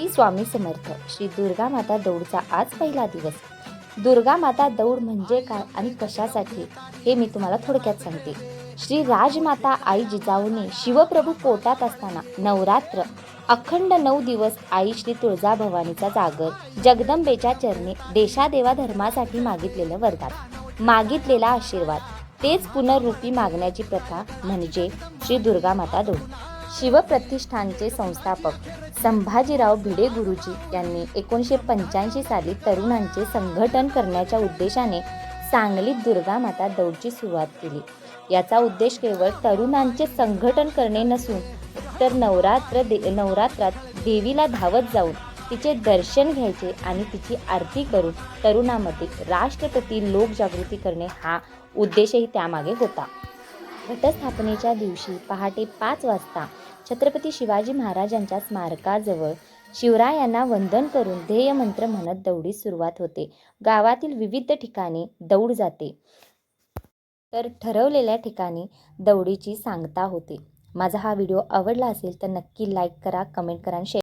श्री स्वामी समर्थ. श्री दुर्गा माता दौडचा आज पहिला दिवस. दुर्गा माता दौड म्हणजे काय आणि कशासाठी हे मी तुम्हाला थोडक्यात सांगते. श्री राजमाता आई जिजाऊने शिवप्रभू पोटात असताना नवरात्र अखंड नऊ दिवस आई श्री तुळजाभवानीचा जागर जगदंबेच्या चरणी देशादेवा धर्मासाठी मागितलेलं वरदान मागितलेला आशीर्वाद तेच पुनर्रूपी मागण्याची प्रथा म्हणजे श्री दुर्गा माता दौड. शिवप्रतिष्ठानचे संस्थापक संभाजीराव भिडे गुरुजी यांनी एकोणीसशे पंच्याऐंशी साली तरुणांचे संघटन करण्याच्या उद्देशाने सांगलीत दुर्गा माता दौडची सुरुवात केली. याचा उद्देश केवळ तरुणांचे संघटन करणे नसून तर नवरात्र दे नवरात्रात देवीला धावत जाऊन तिचे दर्शन घ्यायचे आणि तिची आरती करून तरुणामध्ये राष्ट्रप्रती लोकजागृती करणे हा उद्देशही त्यामागे होता. घटस्थापनेच्या दिवशी पहाटे पाच वाजता छत्रपती शिवाजी महाराजांच्या स्मारकाजवळ शिवरायांना वंदन करून ध्येय मंत्र म्हणत दौडीस सुरुवात होते. गावातील विविध ठिकाणी दौड जाते. तर ठरवलेल्या ठिकाणी दौडीची सांगता होते. माझा हा व्हिडिओ आवडला असेल तर नक्की लाईक करा कमेंट करा आणि शेअर